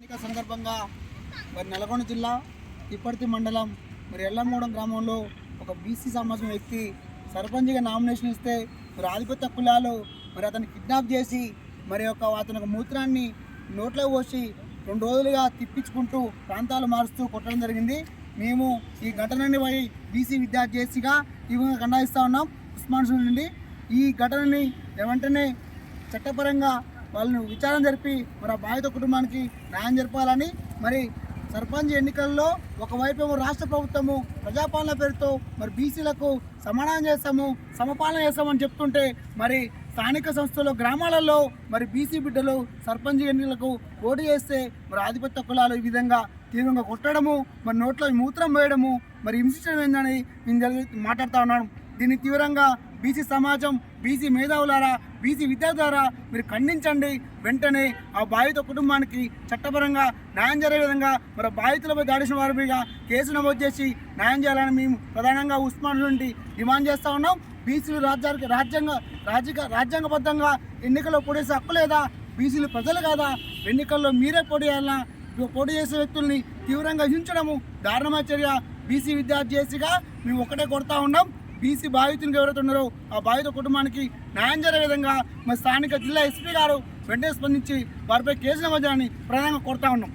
ఎన్నిక సందర్భంగా మరి నల్గొండ జిల్లా తిప్పర్తి మండలం మరి ఎల్లమ్మగూడెం గ్రామంలో ఒక బీసీ సమాజం వ్యక్తి సర్పంచ్గా నామినేషన్ ఇస్తే మరి ఆధిపత్య కులాలు మరి అతన్ని కిడ్నాప్ చేసి మరి యొక్క అతని యొక్క మూత్రాన్ని నోట్లో పోసి రెండు రోజులుగా తిప్పించుకుంటూ ప్రాంతాలు మారుస్తూ కొట్టడం జరిగింది. మేము ఈ ఘటనని పోయి బీసీ విద్యార్థి చేసిగా తీవ్రంగా ఖండాయిస్తూ ఉన్నాం. ఉస్మాన్ నుండి ఈ ఘటనని వెంటనే చట్టపరంగా వాళ్ళను విచారణ జరిపి మన బాధిత కుటుంబానికి న్యాయం జరపాలని మరి సర్పంచ్ ఎన్నికల్లో ఒకవైపు ఏమో రాష్ట్ర ప్రభుత్వము ప్రజాపాలన పేరుతో మరి బీసీలకు సమాధానం చేస్తాము సమపాలన చేస్తామని చెప్తుంటే మరి స్థానిక సంస్థలు గ్రామాలలో మరి బీసీ బిడ్డలు సర్పంచ్ ఎన్నికలకు పోటీ చేస్తే మరి ఆధిపత్య కులాలు ఈ విధంగా తీవ్రంగా కొట్టడము మరి నోట్లో మూత్రం వేయడము మరి హింసించడం ఏందని నేను మాట్లాడుతూ ఉన్నాను. దీన్ని తీవ్రంగా బీసీ సమాజం బీసీ మేధావులారా బీసీ విద్యార్థులారా మీరు ఖండించండి. వెంటనే ఆ బాధిత కుటుంబానికి చట్టపరంగా న్యాయం జరిగే విధంగా మరి బాధితులపై దాడిసిన వారి మీద కేసు నమోదు చేసి న్యాయం చేయాలని మేము ప్రధానంగా ఉస్మాన్ నుండి డిమాండ్ చేస్తూ ఉన్నాం. బీసీలు రాజ్యానికి రాజ్యాంగ రాజ్యాంగ రాజ్యాంగబద్ధంగా ఎన్నికల్లో పోటీసే హక్కు లేదా? బీసీలు ప్రజలు కాదా? ఎన్నికల్లో మీరే పోటీ చేయాలన్నా పోటీ చేసే వ్యక్తుల్ని తీవ్రంగా హింసడము దారుణమైన చర్య. బీసీ విద్యార్థి చేసిగా మేము ఒకటే కొడతా ఉన్నాం. బీసీ బాధితులు ఎవరైతే ఉన్నారో ఆ బాధిత కుటుంబానికి న్యాయం జరిగే విధంగా మరి స్థానిక జిల్లా ఎస్పీ గారు వెంటనే స్పందించి వారిపై కేసు నమోదాన్ని ప్రధానంగా కోరుతా ఉన్నాం.